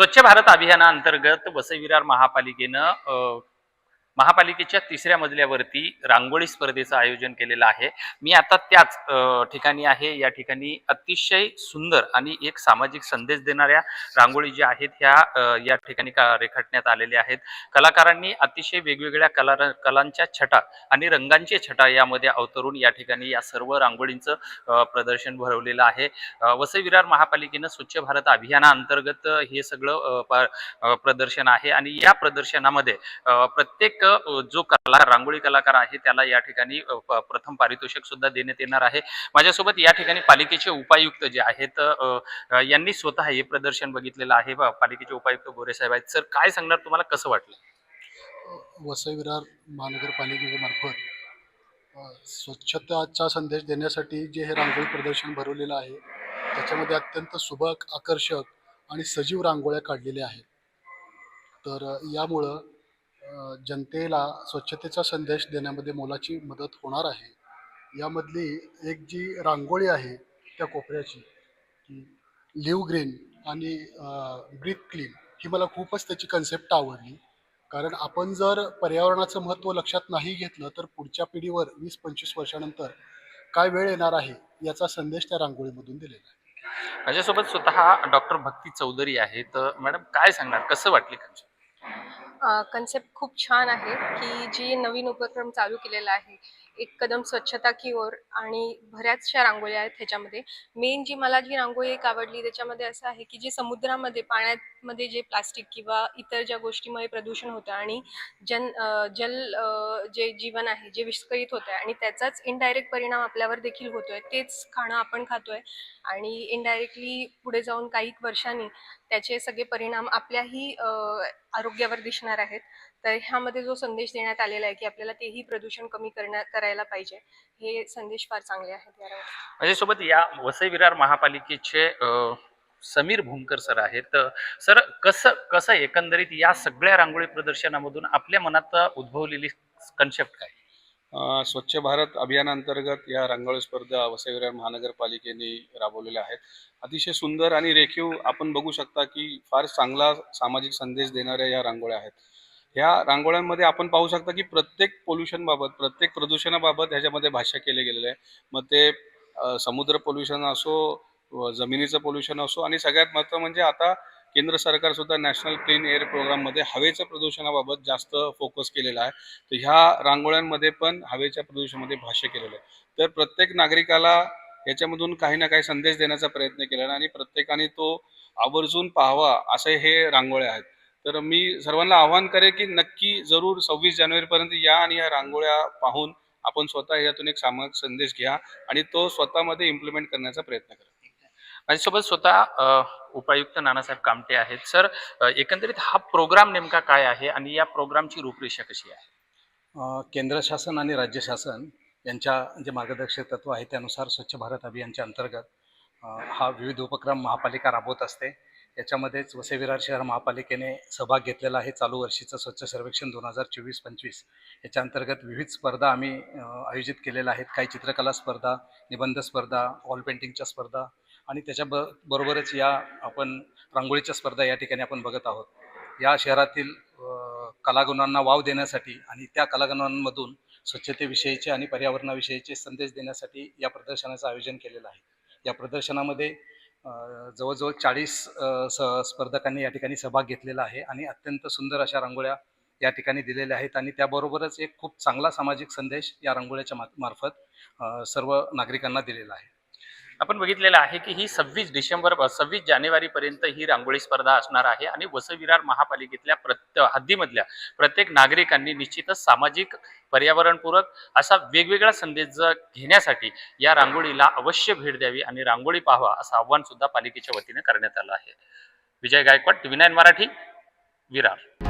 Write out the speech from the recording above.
स्वच्छ भारत अभियानाअंतर्गत वसई विरार महापालिकेनं महापालिकेच्या तिसऱ्या मजल्यावरती रांगोळी स्पर्धेचं आयोजन केलेलं आहे. मी आता त्याच ठिकाणी आहे. या ठिकाणी अतिशय सुंदर आणि एक सामाजिक संदेश देणाऱ्या रांगोळी ज्या आहेत ह्या या ठिकाणी का रेखाटण्यात आलेल्या आहेत. कलाकारांनी अतिशय वेगवेगळ्या कला कलांच्या छटा आणि रंगांचे छटा यामध्ये अवतरून या ठिकाणी या सर्व रांगोळींचं प्रदर्शन भरवलेलं आहे. अ, वसई विरार महापालिकेनं स्वच्छ भारत अभियानाअंतर्गत हे सगळं प- प्रदर्शन आहे आणि या प्रदर्शनामध्ये प्रत्येक प्रत्येक जो कला रांगोळी कलाकार आहे त्याला या ठिकाणी प्रथम पारितोषिक सुद्धा देण्यात येणार आहे. माझ्यासोबत या ठिकाणी पालिकेचे उपायुक्त जे आहेत यांनी स्वतः हे प्रदर्शन बघितलेलं आहे. पालिकेचे उपायुक्त गोरे साहेब आहेत. सर काय सांगणार तुम्हाला? कसं वाटलं? वसई विरार महानगरपालिकेमार्फत स्वच्छताचा संदेश देण्यासाठी जे हे रांगोळी प्रदर्शन भरवलेलं आहे त्याच्यामध्ये अत्यंत सुबक आकर्षक आणि सजीव रांगोळ्या काढलेल्या आहेत. तर यामुळं जनतेला स्वच्छतेचा संदेश देण्यामध्ये मोलाची मदत होणार आहे. यामधली एक जी रांगोळी आहे त्या कोपऱ्याची की लिव्ह ग्रीन आणि ब्रीथ क्लीन ही मला खूपच त्याची कन्सेप्ट आवडली. कारण आपण जर पर्यावरणाचं महत्त्व लक्षात नाही घेतलं तर पुढच्या पिढीवर वीस पंचवीस वर्षानंतर काय वेळ येणार आहे याचा संदेश त्या रांगोळीमधून दिलेला आहे. माझ्यासोबत स्वतः डॉक्टर भक्ती चौधरी आहेत. तर मॅडम काय सांगणार? कसं वाटले concept? कन्सेप्ट खूप छान आहे की जी नवीन उपक्रम चालू केलेला आहे. एक कदम स्वच्छता की ओर आणि बऱ्याचशा रांगोळ्या आहेत ह्याच्यामध्ये. मेन जी मला जी रांगोळी एक आवडली त्याच्यामध्ये असं आहे की जे समुद्रामध्ये पाण्यामध्ये जे प्लास्टिक किंवा इतर ज्या गोष्टीमुळे प्रदूषण होतं आणि जन जल जे जीवन आहे जे विस्कळीत होतं आहे आणि त्याचाच इनडायरेक्ट परिणाम आपल्यावर देखील होतोय. तेच खाणं आपण खातोय आणि इनडायरेक्टली पुढे जाऊन काही वर्षांनी त्याचे सगळे परिणाम आपल्याही आरोग्यावर दिसणार आहेत. तर ह्यामध्ये जो संदेश देण्यात आलेला आहे की आपल्याला तेही प्रदूषण कमी करण्या करायला पाहिजे हे संदेश फार चांगले आहेत यावर. माझ्यासोबत या वसई विरार महापालिकेचे समीर भूमकर सर आहेत. तर सर कसं कसं एकंदरीत या सगळ्या रांगोळी प्रदर्शनामधून आपल्या मनात उद्भवलेली कन्सेप्ट काय? स्वच्छ भारत अभियानांतर्गत या रांगोळी स्पर्धा वसई विरार महानगरपालिकेने राबवलेल्या आहेत. अतिशय सुंदर आणि रेखीव आपण बघू शकता की फार चांगला सामाजिक संदेश देणाऱ्या या रांगोळ्या आहेत. ह्या रांगोळ्यांमध्ये आपण पाहू शकता की प्रत्येक पोल्युशनबाबत प्रत्येक प्रदूषणाबाबत ह्याच्यामध्ये भाष्य केले गेलेलं आहे. मग ते समुद्र पोल्युशन असो व जमिनीचं पोल्युशन असो आणि सगळ्यात महत्त्व म्हणजे आता केंद्र सरकार सुद्धा नॅशनल क्लीन एअर प्रोग्राममध्ये हवेच्या प्रदूषणाबाबत जास्त फोकस केलेला आहे. तर ह्या रांगोळ्यांमध्ये पण हवेच्या प्रदूषणामध्ये भाष्य केलेलं आहे. तर प्रत्येक नागरिकाला याच्यामधून काही ना काही संदेश देण्याचा प्रयत्न केला आणि प्रत्येकाने तो आवर्जून पाहावा असे हे रांगोळ्या आहेत. तर मी सर्वांना आवाहन करेन की नक्की जरूर सव्वीस जानेवारीपर्यंत या आणि या रांगोळ्या पाहून आपण स्वतः यातून एक सामाजिक संदेश घ्या आणि तो स्वतःमध्ये इम्प्लिमेंट करण्याचा प्रयत्न करा. माझ्यासोबत स्वतः उपायुक्त नानासाहेब कामटे आहेत. सर एकंदरीत हा प्रोग्राम नेमका काय आहे आणि या प्रोग्रामची रूपरेषा कशी आहे? केंद्र शासन आणि राज्य शासन यांच्या जे मार्गदर्शक तत्व आहे त्यानुसार स्वच्छ भारत अभियानच्या अंतर्गत हा विविध उपक्रम महापालिका राबवत असते. याच्यामध्येच वसई विरार शहर महापालिकेने सहभाग घेतलेला आहे. चालू वर्षीचं स्वच्छ सर्वेक्षण दोन हजार चोवीस पंचवीस. याच्या अंतर्गत विविध स्पर्धा आम्ही आयोजित केलेल्या आहेत. काही चित्रकला स्पर्धा निबंध स्पर्धा वॉल पेंटिंगच्या स्पर्धा आणि त्याच्या ब बरोबरच या आपण रांगोळीच्या स्पर्धा या ठिकाणी आपण बघत आहोत. या शहरातील कलागुणांना वाव देण्यासाठी आणि त्या कलागुणांमधून स्वच्छतेविषयीचे आणि पर्यावरणाविषयीचे संदेश देण्यासाठी या प्रदर्शनाचं आयोजन केलेलं आहे. या प्रदर्शनामध्ये जवळजवळ चाळीस स स्पर्धकांनी या ठिकाणी सहभाग घेतलेला आहे आणि अत्यंत सुंदर अशा रांगोळ्या या ठिकाणी दिलेल्या आहेत आणि त्याबरोबरच एक खूप चांगला सामाजिक संदेश या रांगोळ्याच्या मा मार्फत सर्व नागरिकांना दिलेला आहे. आपण बघितलेलं आहे की ही सव्वीस डिसेंबर सव्वीस जानेवारीपर्यंत ही रांगोळी स्पर्धा असणार आहे आणि वसविरार महापालिकेतल्या प्रत्य हद्दीमधल्या प्रत्येक नागरिकांनी निश्चितच सामाजिक पर्यावरणपूरक असा वेगवेगळा संदेश घेण्यासाठी या रांगोळीला अवश्य भेट द्यावी आणि रांगोळी पाहावा असं आव्हान सुद्धा पालिकेच्या वतीने करण्यात आलं आहे. Vijay Gaikwad TV nine Marathi Virar.